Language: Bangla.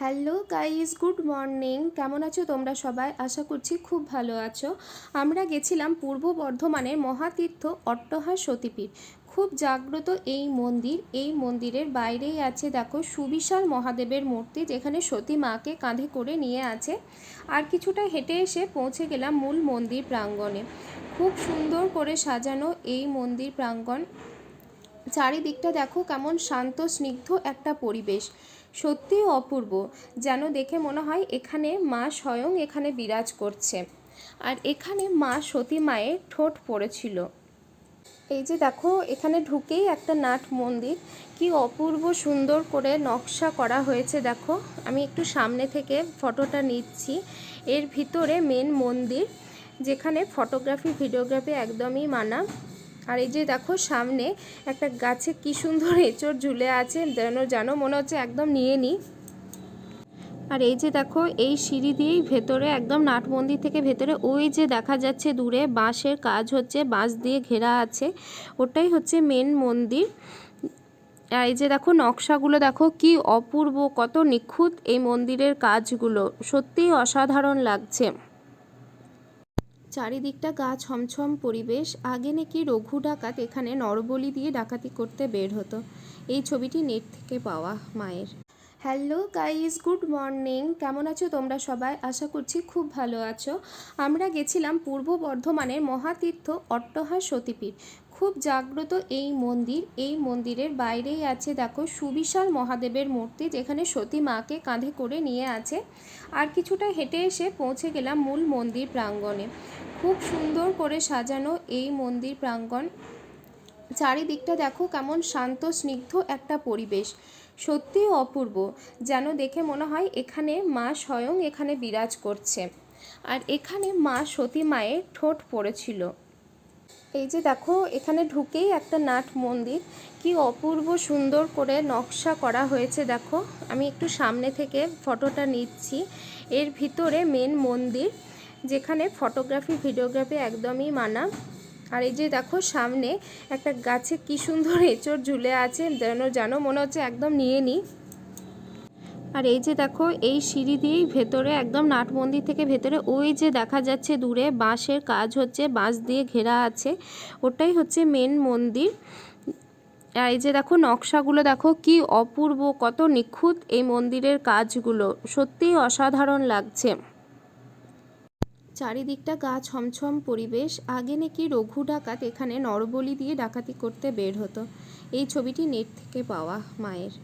Hello guys good morning. কেমন আছো তোমরা সবাই? আশা করছি খুব ভালো আছো। আমরা গেছিলাম পূর্ব বর্ধমানের মহাতীর্থ অট্টহার সতীপীঠ। খুব জাগ্রত এই মন্দির। এই মন্দিরের বাইরেই আছে, দেখো, সুবিশাল মহাদেবের মূর্তি, যেখানে সতী মাকে কাঁধে করে নিয়ে আছে। আর কিছুটা হেঁটে এসে পৌঁছে গেলাম মূল মন্দির প্রাঙ্গণে। খুব সুন্দর করে সাজানো এই মন্দির প্রাঙ্গণ। চারিদিকটা দেখো, কেমন শান্ত, স্নিগ্ধ একটা পরিবেশ। সত্যিই অপূর্ব, যেন দেখে মনে হয় এখানে মা স্বয়ং এখানে বিরাজ করছে। আর এখানে মা সতী মায়ের ঠোঁট পড়েছিল। এই যে দেখো, এখানে ঢুকেই একটা নাট মন্দির। কি অপূর্ব সুন্দর করে নকশা করা হয়েছে, দেখো। আমি একটু সামনে থেকে ফটোটা নিচ্ছি। এর ভিতরে মেন মন্দির, যেখানে ফটোগ্রাফি ভিডিওগ্রাফি একদমই মানা। আর এই যে দেখো সামনে একটা গাছে কি সুন্দর এঁচড় ঝুলে আছে, যেন জানো মনে হচ্ছে একদম নিয়ে নিই আর এই যে দেখো, এই সিঁড়ি দিয়েই ভেতরে একদম নাট মন্দির থেকে ভেতরে ওই যে দেখা যাচ্ছে দূরে বাঁশের কাজ হচ্ছে, বাঁশ দিয়ে ঘেরা আছে। ওটাই হচ্ছে মেন মন্দির। আর এই যে দেখো, নকশাগুলো দেখো, কি অপূর্ব, কত নিখুঁত এই মন্দিরের কাজগুলো। সত্যিই অসাধারণ লাগছে। চারিদিকটা গা ছমছম পরিবেশ। আগে নাকি রঘু ডাকাত এখানে নরবলি দিয়ে ডাকাতি করতে বের হতো। এই ছবিটি নেট থেকে পাওয়া মায়ের। Hello guys good morning. কেমন আছো তোমরা সবাই? আশা করছি খুব ভালো আছো। আমরা গেছিলাম পূর্ব বর্ধমানের মহাতীর্থ অট্টহা সতীপীঠ। খুব জাগ্রত এই মন্দির। এই মন্দিরের বাইরেই আছে দেখো সুবিশাল মহাদেবের মূর্তি যেখানে সতী মাকে কাঁধে করে নিয়ে আছে। আর কিছুটা হেঁটে এসে পৌঁছে গেলাম মূল মন্দির প্রাঙ্গণে। খুব সুন্দর করে সাজানো এই মন্দির প্রাঙ্গণ। চারিদিকটা দেখো কেমন শান্ত, স্নিগ্ধ একটা পরিবেশ। সত্যিই অপূর্ব, যেন দেখে মনে হয় এখানে মা স্বয়ং এখানে বিরাজ করছে। আর এখানে মা সতী মায়ের ঠোঁট পড়েছিল। এই যে দেখো, এখানে ঢুকেই একটা নাট মন্দির। কি অপূর্ব সুন্দর করে নকশা করা হয়েছে দেখো। আমি একটু সামনে থেকে ফটোটা নিচ্ছি। এর ভিতরে মেন মন্দির, যেখানে ফটোগ্রাফি ভিডিওগ্রাফি একদমই মানা। আর এই যে দেখো, সামনে একটা গাছে কি সুন্দর এঁচড় ঝুলে আছে। যেন জানো মনে হচ্ছে একদম নিয়ে নিই আর এই যে দেখো, এই সিঁড়ি দিয়েই ভেতরে একদম নাট মন্দির থেকে ভেতরে ওই যে দেখা যাচ্ছে দূরে বাঁশের কাজ হচ্ছে, বাঁশ দিয়ে ঘেরা আছে। ওটাই হচ্ছে মেন মন্দির। আর এই যে দেখো, নকশাগুলো দেখো, কি অপূর্ব, কত নিখুঁত এই মন্দিরের কাজগুলো। সত্যিই অসাধারণ লাগছে। চারিদিকটা গা ছমছম পরিবেশ। আগে নাকি রঘু ডাকাত এখানে নরবলি দিয়ে ডাকাতি করতে বের হতো। এই ছবিটি নেট থেকে পাওয়া মায়ের।